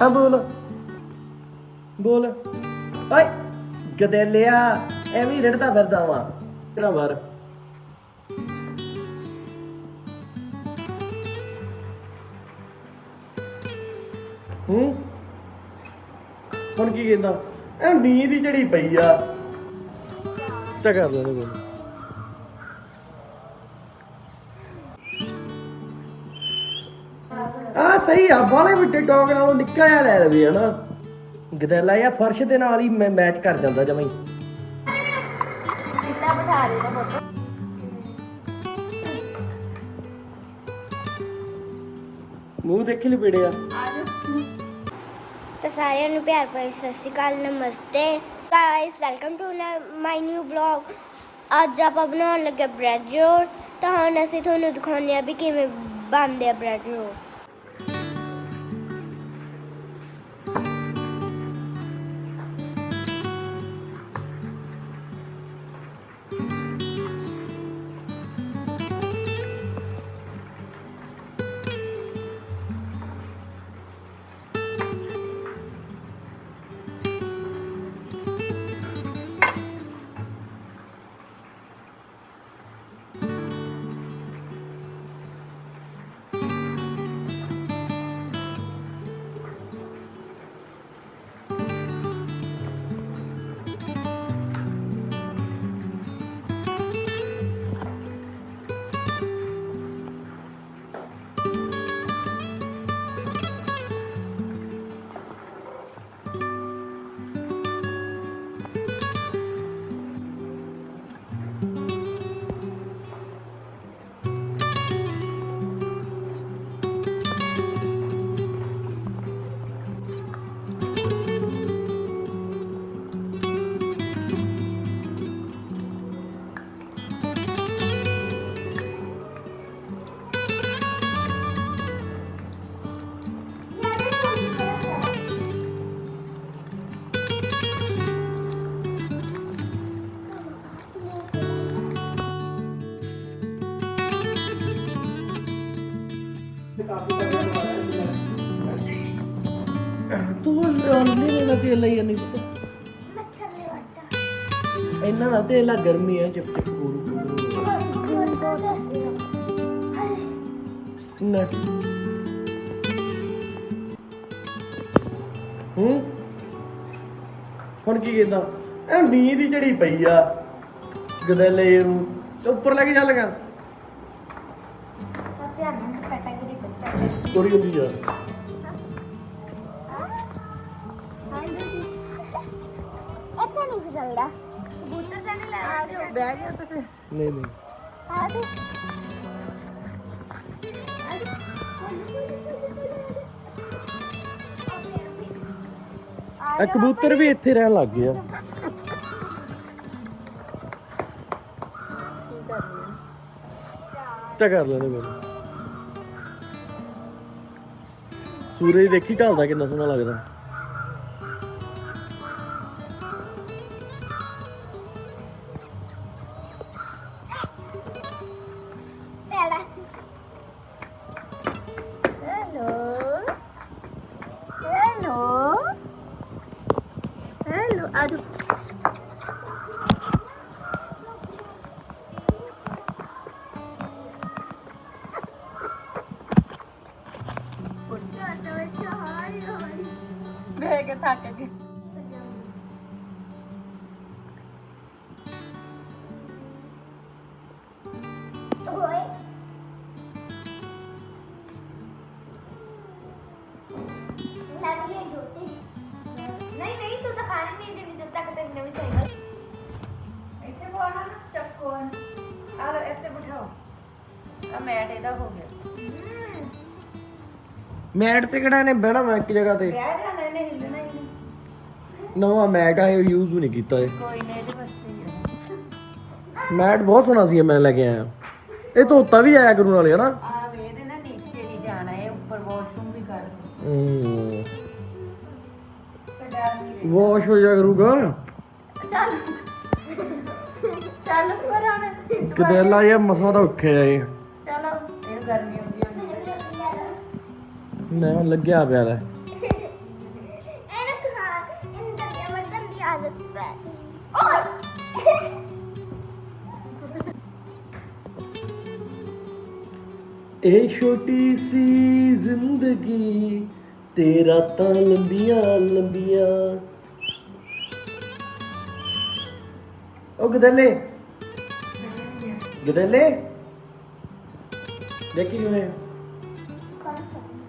ਹਾਂ, ਬੋਲ। ਬੋਲ। ਓਏ, ਗਦੇਲਿਆ, ਐਵੇਂ ਰੜਦਾ ਫਿਰਦਾ ਵਾਂ। ਤੇਰਾ ਬਾਰ ਹੂੰ? ਹੁਣ ਕੀ ਕਹਿੰਦਾ? ਇਹ ਨੀਂਦ ਹੀ ਜਿਹੜੀ ਪਈ ਆ। ਚਾ ਕਰ ਲੈ ਬੋਲ ਆ ਬਾਲੇ ਵੱਡੇ ਡੌਗ ਨਾਲੋਂ ਨਿੱਕਾ ਜਿਹਾ ਲੈ ਲਵੇ ਹਨਾ? ਗਦੈਲਾ ਜਾਂ ਫਰਸ਼ ਦੇ ਨਾਲ ਹੀ ਮੈਂ ਮੈਚ ਕਰ ਜਾਂਦਾ ਜਮਾਂ ਹੀ। ਬਿਠਾ ਦੇ ਨਾ ਫੋਟੋ ਮੂੰਹ ਦੇਖੀ ਲਪੇੜਿਆ ਤਾਂ ਸਾਰਿਆਂ ਨੂੰ ਪਿਆਰ ਭਰੀ ਸਤਿ ਸ਼੍ਰੀ ਅਕਾਲ ਨਮਸਤੇ। Guys welcome to my new blog ਅੱਜ ਆਪਾਂ ਬਣਾਉਣ ਲੱਗੇ ਬ੍ਰੈਡ ਰੋਲ ਤਾਂ ਹੁਣ ਅਸੀਂ ਤੁਹਾਨੂੰ ਦਿਖਾਉਂਦੇ ਆ ਵੀ ਕਿਵੇਂ ਬਣਦੇ ਆ ਬ੍ਰੈਡ ਰੋਲ ਤੂੰ ਨਹੀਂ ਨਾ ਤੇਲ ਲਈ ਨਹੀਂ ਪਤਾ। ਮੱਛਰ ਨੇ ਵੱਟਾ ਇੰਨਾ ਨਾ ਤੇਲ ਆ ਗਰਮੀ ਆ ਚਿਪ ਚਿਪ ਗੂਰੂ ਨਾ। ਹੂੰ? ਹੁਣ ਕੀ ਕਹਿੰਦਾ? ਇਹ ਨੀਂਦ ਹੀ ਜਿਹੜੀ ਪਈ ਆ ਗਦੈਲੇ ਨੂੰ। ਤੇ ਉੱਪਰ ਲੈ ਕੇ ਚੱਲ ਗਾ ਧਿਆਨ ਨਾਲ ਕੈਟਾਗਰੀ ਬੱਚਾ ਕੋਰੀ ਹੁੰਦੀ ਜਾ। ਬਹਿ ਜਾ ਤੇ ਫਿਰ। ਨਹੀਂ ਨਹੀਂ। ਆ ਦੇ। ਇਹ ਕਬੂਤਰ ਵੀ ਇੱਥੇ ਰਹਿਣ ਲੱਗ ਗਏ ਆ। ਕੀ ਕਰਨੀ ਹੈ ਚਾ ਕਰ ਲੈਣੇ ਮੈਨੂੰ ਸੂਰਜ ਦੇਖੀ ਢਲਦਾ ਕਿੰਨਾ ਸੋਹਣਾ ਲੱਗਦਾ। ਕੇ ਥੱਕ ਗਏ। ਓਏ। ਮੈਂ ਵੀ ਇਹ ਰੋਟੀ। ਨਹੀਂ ਨਹੀਂ ਤੂੰ ਤਾਂ ਖਾਣੀ ਨਹੀਂ ਦੇਣੀ ਜਦ ਤੱਕ ਤੈਨੂੰ ਨਵੀਂ ਸਾਈਕਲ ਇੱਥੇ ਬੋਣਾ ਨਾ ਚੱਕੋ ਆ ਲੋ ਇੱਥੇ ਬਿਠਾਓ। ਆ ਮੈਟ ਇਹਦਾ ਹੋ ਗਿਆ। ਮੈਟ ਤੇ ਕਿਹੜਾ ਨੇ ਬਹਿਣਾ ਮੈਂ ਇੱਕ ਜਗ੍ਹਾ ਤੇ? ਬਹਿ ਜਾਣਾ ਇਹਨੇ ਹਿੱਲਣਾ ਹੀ ਨਹੀਂ ਨਵਾਂ ਮੈਟ ਆ ਇਹ ਯੂਜ਼ ਵੀ ਨਹੀਂ ਕੀਤਾ ਇਹ। ਕੋਈ ਨਹੀਂ ਇਹਦੇ ਵਾਸਤੇ ਹੀ ਮੈਟ ਬਹੁਤ ਸੋਹਣਾ ਸੀ ਇਹ ਮੈਂ ਲੈ ਕੇ ਆਇਆ। ਇਹ ਧੋਤਾ ਵੀ ਆਇਆ ਕਰੂ ਨਾਲੇ ਹਨਾ? ਆ ਵੇ ਇਹਦੇ ਨਾ ਨੀਚੇ ਨਹੀਂ ਜਾਣਾ ਇਹ ਉੱਪਰ ਵਾਸ਼ਰੂਮ ਵੀ ਕਰ। ਹੂੰ। ਤੇ ਡਰ ਨਹੀਂ ਵਾਸ਼ ਹੋ ਜਾ ਕਰੂਗਾ। ਚੱਲ। ਚੱਲ ਪਰ ਆਣ ਗਦੈਲਾ ਇਹ ਮਸਾਂ ਤਾਂ ਉੱਠਿਆ ਇਹ। ਚਲੋ ਇਹ ਗਰਮੀ ਹੁੰਦੀ ਹੋਣੀ। ਨਾ ਲੱਗਿਆ ਪਿਆ ਲੈ ਸਬਸਕ੍ਰਾਈਬ ਓਏ ਇਹ ਛੋਟੀ ਸੀ ਜ਼ਿੰਦਗੀ ਤੇਰਾ ਤਾਂ ਲੰਬੀਆਂ ਲੰਬੀਆਂ ਉਹ ਗਦਲੇ ਗਦਲੇ ਦੇਖੀ ਕਿਵੇਂ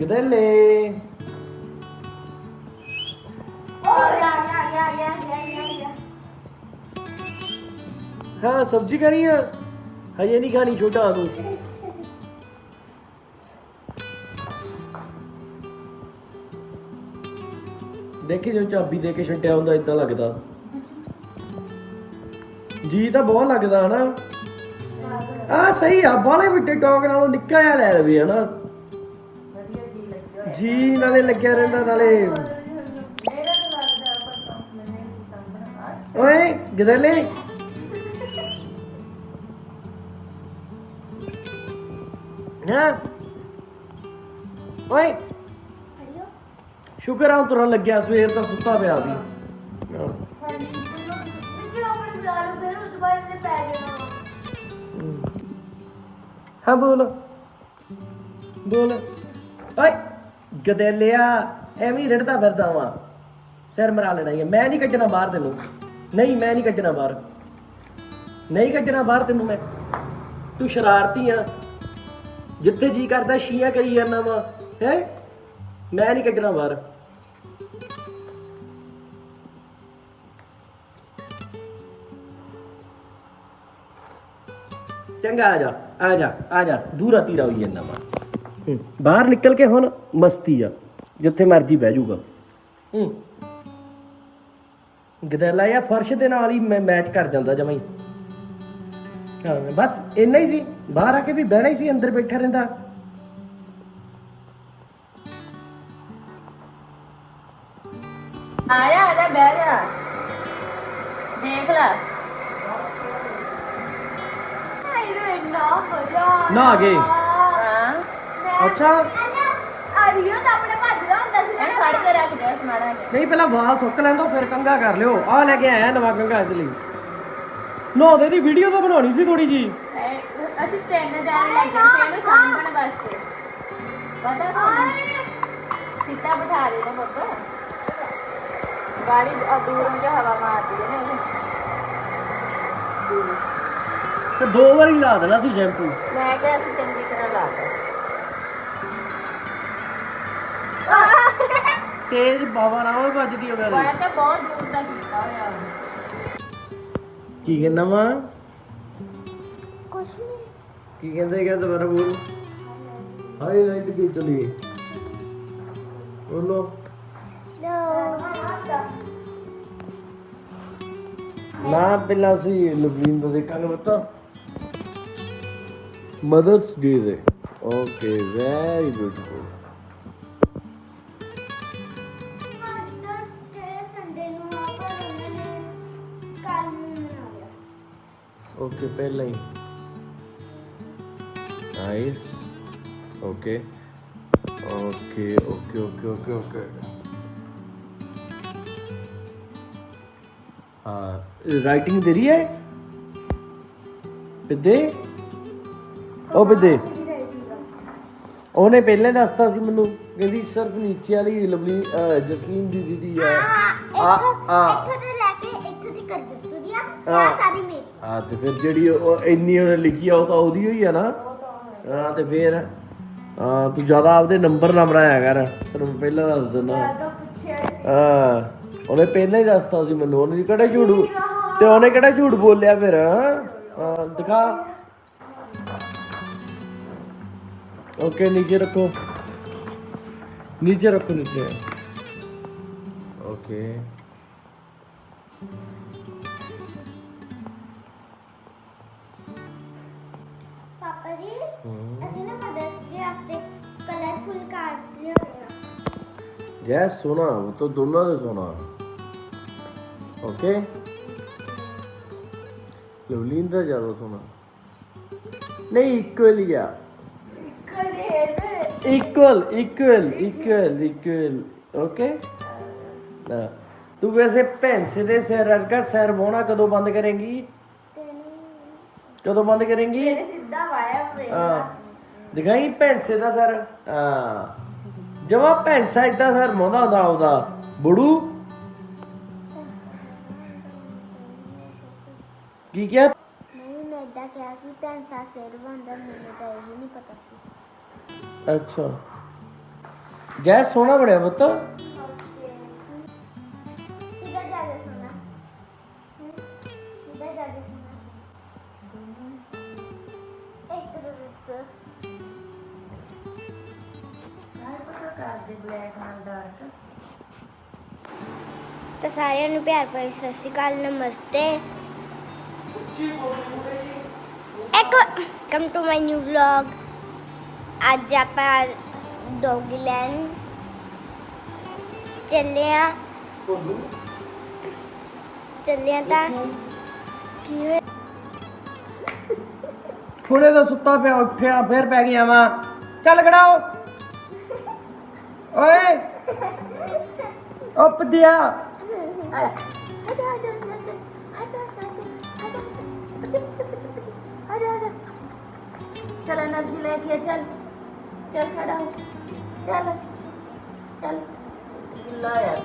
ਗਦਲੇ ਓ ਹਾਂ ਸਬਜ਼ੀ ਖਾਣੀ ਆ? ਹਜੇ ਨਹੀਂ ਖਾਣੀ ਛੋਟਾ ਤੂੰ। ਦੇਖੀ ਜੋ ਚਾਬੀ ਦੇ ਕੇ ਛੱਡਿਆ ਹੁੰਦਾ ਇਦਾਂ ਲੱਗਦਾ। ਜੀ ਤਾਂ ਬਹੁਤ ਲੱਗਦਾ ਹਨਾ? ਆ ਸਹੀ ਆ ਬਾਲੇ ਵੱਡੇ ਟੌਕ ਨਾਲੋਂ ਨਿੱਕਾ ਜਿਹਾ ਲੈ ਲਵੇ ਹਨਾ? ਜੀ ਨਾਲੇ ਲੱਗਿਆ ਰਹਿੰਦਾ ਨਾਲੇ ਮੇਰਾ ਤਾਂ ਲੱਗਦਾ ਪਰ ਮੈਨੇ ਗਦਲੇ। ਹਾਂ ਓਏ। ਹਰਿਓ। ਸ਼ੁਕਰ ਆ ਉਹ ਤੁਰਨ ਲੱਗਿਆ ਸਵੇਰ ਦਾ ਸੁੱਤਾ ਪਿਆ ਸੀ। ਹਾਂ। ਬੁਲਾ ਤੋਂ ਬੋਲ। ਓਏ ਗਦੇਲਿਆ ਐਵੇਂ ਰੜਦਾ ਫਿਰਦਾ ਵਾਂ। ਸਿਰ ਮਰਾ ਲੈਣਾ ਹੀ। ਮੈਂ ਨਹੀਂ ਕੱਢਣਾ ਬਾਹਰ ਤੈਨੂੰ। ਨਹੀਂ ਮੈਂ ਨਹੀਂ ਕੱਢਣਾ ਬਾਹਰ। ਨਹੀਂ ਕੱਢਣਾ ਬਾਹਰ ਤੈਨੂੰ ਮੈਂ। ਤੂੰ ਸ਼ਰਾਰਤੀ ਆ। ਜਿੱਥੇ ਜੀ ਕਰਦਾ ਸ਼ੀਆਂ ਕਰੀ ਜਾਂਦਾ ਵਾ। ਹੈ? ਮੈਂ ਨਹੀਂ ਕੱਢਣਾ ਬਾਹਰ। ਚੰਗਾ ਆ ਜਾ ਆ ਜਾ ਆ ਜਾ। ਦੂਰਾ ਤੀਰਾ ਹੋਈ ਜਾਂਦਾ ਵਾ। ਬਾਹਰ ਨਿਕਲ ਕੇ ਹੁਣ ਮਸਤੀ ਆ। ਜਿੱਥੇ ਮਰਜ਼ੀ ਬਹਿ ਜਾਊਗਾ ਹੂੰ। ਗਦੈਲਾ ਜਾਂ ਫਰਸ਼ ਦੇ ਨਾਲ ਹੀ ਮੈਚ ਕਰ ਜਾਂਦਾ ਜਮਾਂ ਹੀ। ਬਸ ਇੰਨਾ ਹੀ ਸੀ। ਬਾਹਰ ਆ ਕੇ ਵੀ ਬਹਿਣਾ ਹੀ ਸੀ ਅੰਦਰ ਬੈਠਾ ਰਹਿੰਦਾ। ਆ ਜਾ ਆ ਜਾ ਬਹਿ ਜਾ। ਦੇਖ ਲੈ। ਆਈਓ ਇੰਨਾ ਮਜ਼ਾ ਨਾ ਗਏ। ਹਾਂ। ਅੱਛਾ। ਆਰੀਓ ਤਾਂ ਆਪਣੇ ਭੱਜਦਾ ਹੁੰਦਾ ਸੀ ਇਹਨੂੰ ਫੜ ਦੇ ਨਹੀਂ ਪਹਿਲਾਂ ਵਾਲ ਸੁੱਕ ਲੈਂਦੋ ਫਿਰ ਕੰਗਾ ਕਰ ਲਿਓ। ਆ ਲੈ ਕੇ ਆਇਆ ਨਵਾਂ ਕੰਗਾ ਇਸ ਲਈ। ਨਹਾਉਂਦੇ ਦੀ ਵੀਡੀਓ ਤਾਂ ਬਣਾਉਣੀ ਸੀ ਥੋੜੀ ਜੀ ਇਹ- ਅਸੀਂ ਤਿੰਨ ਜਾਣੇ ਲੱਗੇ ਸਾਂਭਣ ਵਾਸਤੇ। ਪਤਾ ਤੁਹਾਨੂੰ? ਸਿੱਧਾ ਬਿਠਾ ਦੇ ਨਾ ਬੱਬਾ ਗਾੜੀ ਅ- ਦੂਰੋਂ ਜੋ ਹਵਾ ਮਾਰਦੀ ਹੈ ਨਾ ਦੂਰੋਂ। ਤੇ ਦੋ ਵਾਰੀ ਲਾ ਦੇਣਾ ਸੀ ਸ਼ੈਂਪੂ ਮੈਂ ਕਿਹਾ ਅਸੀਂ ਚੰਗੀ ਤਰ੍ਹਾਂ ਲਾ ਤਾ ਤੇਜ਼ ਬਾਬਾ ਨਾਲ ਵੱਜਦੀ ਹੋਵੇ ਮੈਂ ਤਾਂ ਬਹੁਤ ਦੂਰ ਦਾ ਕੀਤਾ ਹੋਇਆ। ਕੀ ਕਹਿੰਦਾ ਵਾ ਕੁਛ ਨਹੀਂ। ਕੀ ਕਹਿੰਦੇ ਕਹਿੰਦੇ ਦੁਬਾਰਾ ਬੋਲ? ਹਾਈ ਲਾਈਟ ਕੀ ਚਲੀ? ਬੋਲੋ। ਨਾ। ਪਹਿਲਾਂ ਸੀ ਲਵਲੀਨ ਦਾ ਦੇਖਾਂਗੇ ਬਤਾ ਮਦਰਸ ਡੇ ਦੇ। ਓਕੇ ਵੈਰੀ ਬਿਊਟੀਫੁਲ ਓਕੇ ਪਹਿਲਾਂ ਹੀ। Nice okay okay okay okay okay okay ਹਾਂ। ਰਾਈਟਿੰਗ ਦੇ ਰਹੀ ਹੈ? ਬਿੱਦੇ? ਉਹ ਬਿੱਦੇ। ਉਹਨੇ ਪਹਿਲਾਂ ਦੱਸਤਾ ਸੀ ਮੈਨੂੰ ਕਹਿੰਦੀ ਸਿਰਫ ਨੀਚੇ ਵਾਲੀ ਲਵਲੀ ਜਸਲੀਨ ਦੀ ਦੀਦੀ ਆ ਆ ਆ। ਇੱਥੋਂ ਤੋਂ ਲੈ ਕੇ ਇੱਥੋਂ ਦੀ ਕਰ ਜੱਸੂ ਦੀ ਆ ਸਾਰੀ ਹਾਂ ਤੇ ਫਿਰ ਜਿਹੜੀ ਉਹ ਇੰਨੀ ਉਹਨੇ ਲਿਖੀ ਆ ਉਹ ਤਾਂ ਉਹਦੀ ਹੋਈ ਆ ਨਾ। ਹਾਂ ਤੇ ਫਿਰ ਹਾਂ ਤੂੰ ਜ਼ਿਆਦਾ ਆਪਦੇ ਨੰਬਰ ਨਾ ਬਣਾਇਆ ਕਰ ਤੈਨੂੰ ਮੈਂ ਪਹਿਲਾਂ ਦੱਸ ਦਿੰਦਾ। ਹਾਂ ਉਹਨੇ ਪਹਿਲਾਂ ਹੀ ਦੱਸਤਾ ਸੀ ਮੈਨੂੰ ਉਹਨੇ ਕਿਹੜਾ ਝੂਠ ਤੇ ਉਹਨੇ ਕਿਹੜਾ ਝੂਠ ਬੋਲਿਆ ਫਿਰ ਹਾਂ ਦਿਖਾ। ਓਕੇ ਨੀਚੇ ਰੱਖੋ। ਨੀਚੇ ਰੱਖੋ ਨੀਚੇ। ਓਕੇ। ਜੈ ਸੋਨਾ ਉਹ ਤਾਂ ਦੋਨਾਂ ਦੇ ਸੋਨਾ ਓਕੇ ਲਵਲੀਨ ਦਾ ਜ਼ਿਆਦਾ ਸੋਨਾ ਨਹੀਂ ਇਕੁਅਲ ਹੀ ਆ। Equal equal equal equal okay ਨਾ ਤੂੰ ਵੈਸੇ ਭੈਂਸੇ ਦੇ ਸਿਰ ਵਰਗਾ ਸਿਰ ਬੋਣਾ ਕਦੋਂ ਬੰਦ ਕਰੇਂਗੀ? ਕਦੋਂ ਬੰਦ ਕਰੇਂਗੀ? ਸਿੱਧਾ ਵਾਇਆ ਹੋਵੇ ਹਾਂ। ਦਿਖਾਈ ਭੈਂਸੇ ਦਾ ਸਿਰ? ਹਾਂ। ਜਮਾ ਭੈਂਸਾ ਇਦਾਂ ਸਿਰ ਮੋਦਾ ਹੁੰਦਾ ਉਹਦਾ ਬੜੂ? ਕੀ ਕਿਹਾ? ਨਹੀਂ ਮੈਂ ਇਦਾਂ ਕਿਹਾ ਸੀ ਪੈਂਸਾ ਸਿਰ ਬੰਦਾ ਮੈਨੂੰ ਤਾਂ ਇਹ ਨਹੀਂ ਪਤਾ ਸੀ। ਅੱਛਾ। ਗੈਸ ਸੋਹਣਾ ਬਣਿਆ ਪੁੱਤ। ਸਾਰਿਆਂ ਨੂੰ ਪਿਆਰ ਭਰੀ ਸਤਿ ਸ਼੍ਰੀ ਅਕਾਲ, ਨਮਸਤੇ। ਇੱਕ come to my new vlog ਅੱਜ ਆਪਾਂ ਡੋਗੀ ਲੈਣ ਚੱਲੇ ਆ। ਚੱਲੇ ਆ ਤਾਂ ਕੀ ਹੋਇਆ? ਹੁਣੇ ਤਾਂ ਸੁੱਤਾ ਪਿਆ, ਉੱਠਿਆ, ਫੇਰ ਪੈ ਗਿਆ ਵਾ ਚੱਲ ਖੜਾਓ। ਓਏ। ਉੱਪਦਿਆ। आजा आजा आजा आजा आजा आजा आजा चल एनर्जी लेके चल चल खड़ा हो चल चल गिल्ला यार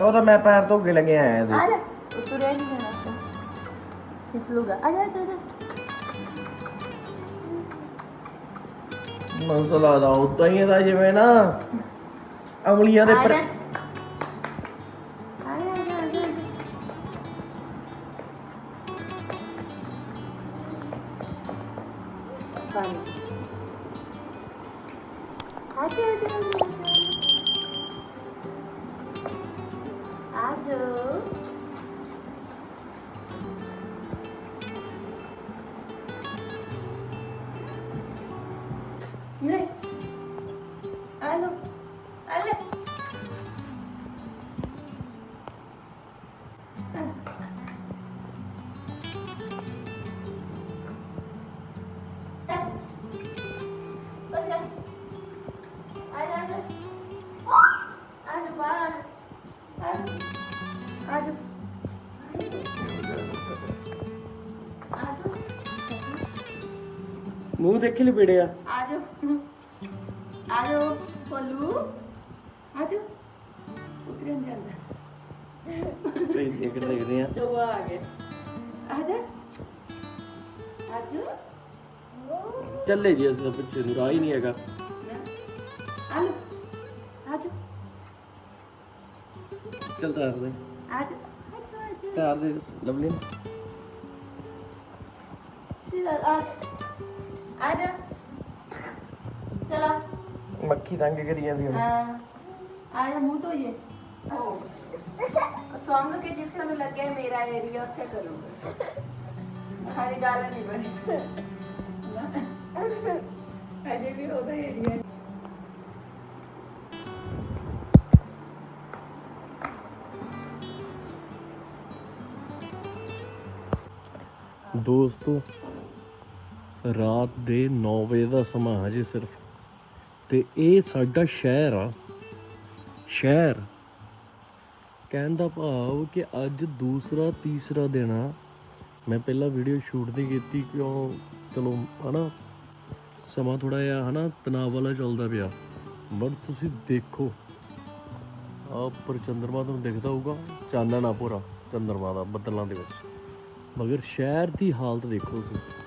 ਉਹ ਤਾਂ ਮੈਂ ਪੈਰ ਧੋ ਕੇ ਲੱਗਿਆ ਆਇਆ ਇਹਦੇ आजा उतरे नहीं जाना तो फिसलूगा आजा आजा आजा ਮਸਲਾ ਦਾ ਉਦਾਂ ਹੀ ਇਹਦਾ ਜਿਵੇਂ ਨਾ ਅਮਲੀਆਂ ਦੇ ਪਰ かに。ਦੇਖੀ ਲਪੇੜਿਆ ਆਜੋ। ਆਜੋ ਪੱਲੂ। ਆਜੋ। ਉਤਰਨ ਜਾਂਦਾ ਦੇਖ ਦੇਖਦੇ ਆ। ਜੋ ਆ ਗਏ। ਆਜਾ। ਆਜੋ। ਚੱਲੇ ਜੀ ਅਸੀਂ ਪਿੱਛੇ ਨੂੰ ਰਾਹ ਹੀ ਨਹੀਂ ਹੈਗਾ। ਆਲੋ। ਆਜੋ। ਚੱਲ ਤਾਰ ਦੇ। ਆਜੋ। ਆਜੋ ਆਜੋ। ਤਾਰ ਦੇ ਲਵਲੀ। ਸੀ ਆ आ आजा चला ਮੱਖੀ ਤੰਗ ਕਰੀ ਜਾਂਦੀ ਹੁਣ ਆਇਆ ਮੂੰਹ ਤੋਂ ਇਹ ਸੌਂਗ ਕੇ ਜਿੱਥੇ ਨੂੰ ਲੱਗਿਆ ਮੇਰਾ ਏਰੀਆ ਉੱਥੇ ਕਰੂਗਾ ਸਾਰੀ ਗੱਲ ਨਹੀਂ ਬਣੀ ਅਜੇ ਵੀ ਉਹਦਾ ਏਰੀਆ ਦੋਸਤੋ ਰਾਤ ਦੇ 9 ਵਜੇ ਦਾ ਸਮਾਂ ਹਜੇ ਸਿਰਫ। ਤੇ ਇਹ ਸਾਡਾ ਸ਼ਹਿਰ ਆ। ਸ਼ਹਿਰ। ਕਹਿਣ ਦਾ ਭਾਵ ਕਿ ਅੱਜ ਦੂਸਰਾ, ਤੀਸਰਾ ਦਿਨ ਆ। ਮੈਂ ਪਹਿਲਾਂ ਵੀਡੀਓ ਸ਼ੂਟ ਨਹੀਂ ਕੀਤੀ ਕਿਉਂ? ਚਲੋ, ਹਨਾ? ਸਮਾਂ ਥੋੜਾ ਜਿਹਾ, ਹਨਾ? ਤਣਾਅ ਵਾਲਾ ਚੱਲਦਾ ਪਿਆ। ਬਟ ਤੁਸੀਂ ਦੇਖੋ। ਆ ਪਰ ਚੰਦਰਮਾ ਤੁਹਾਨੂੰ ਦਿਖਦਾ ਹੋਊਗਾ। ਚਾਨਣਾ ਪੂਰਾ ਚੰਦਰਮਾ ਦਾ, ਬੱਦਲਾਂ ਦੇ ਵਿੱਚ। ਮਗਰ ਸ਼ਹਿਰ ਦੀ ਹਾਲਤ ਦੇਖੋ ਤੁਸੀਂ।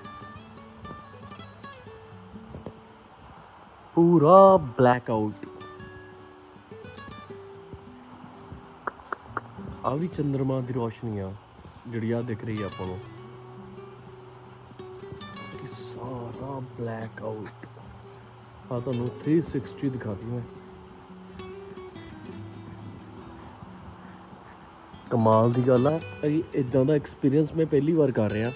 ਪੂਰਾ ਬਲੈਕ ਆਊਟ ਆ ਵੀ ਚੰ드ਰਮਾ ਦੀ ਰੋਸ਼ਨੀ ਆ, ਜਿਹੜੀ ਆ ਦਿਖ ਰਹੀ ਆ ਆਪਾਂ ਨੂੰ। ਕਿ ਸਾਰਾ ਬਲੈਕ ਆਊਟ ਆ ਤੁਹਾਨੂੰ 360 ਦਿਖਾਤੀ ਮੈਂ। ਕਮਾਲ ਦੀ ਗੱਲ ਆ। ਕਿ ਇਦਾਂ ਦਾ ਐਕਸਪੀਰੀਅੰਸ ਮੈਂ ਪਹਿਲੀ ਵਾਰ ਕਰ ਰਿਹਾ।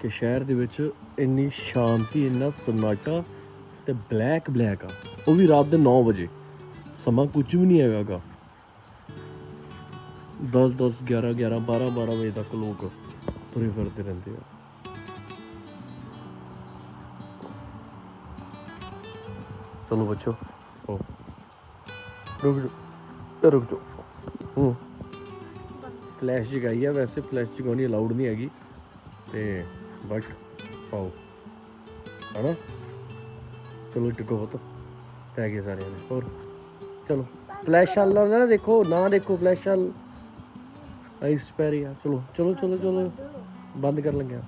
ਕਿ ਸ਼ਹਿਰ ਦੇ ਵਿੱਚ ਇੰਨੀ ਸ਼ਾਂਤੀ, ਇੰਨਾ ਸਨਾਟਾ ਤੇ ਬਲੈਕ ਬਲੈਕ ਆ। ਉਹ ਵੀ ਰਾਤ ਦੇ 9 ਵਜੇ। ਸਮਾਂ ਕੁਝ ਵੀ ਨਹੀਂ ਹੈਗਾਗਾ 10 10 11 11 12 12 ਵਜੇ ਤੱਕ ਲੋਕ ਤੁਰੇ ਫਿਰਦੇ ਰਹਿੰਦੇ ਆ। ਚਲੋ ਬੱਚੋ ਓ ਰੁਕ ਜਾਓ। ਰੁਕ ਜਾਓ। ਹੂੰ। ਫਲੈਸ਼ ਜਗਾਈ ਆ ਵੈਸੇ, ਫਲੈਸ਼ ਜਗਾਉਣੀ ਅਲਾਉਡ ਨਹੀਂ ਹੈਗੀ। ਤੇ ਬਟ ਪਾਓ ਹਨਾ? ਚਲੋ ਟਿਕੋ ਪੁੱਤ ਪੈ ਗਏ ਸਾਰਿਆਂ ਨੇ ਹੋਰ, ਚਲੋ ਫਲੈਸ਼ ਵਾਲਾ ਨਾ, ਦੇਖੋ ਨਾ ਦੇਖੋ ਫਲੈਸ਼ ਵਾਲ ਆਈਸ ਪੈ ਆ। ਚਲੋ ਚਲੋ ਚਲੋ ਚਲੋ। ਬੰਦ ਕਰ ਲੱਗਿਆ।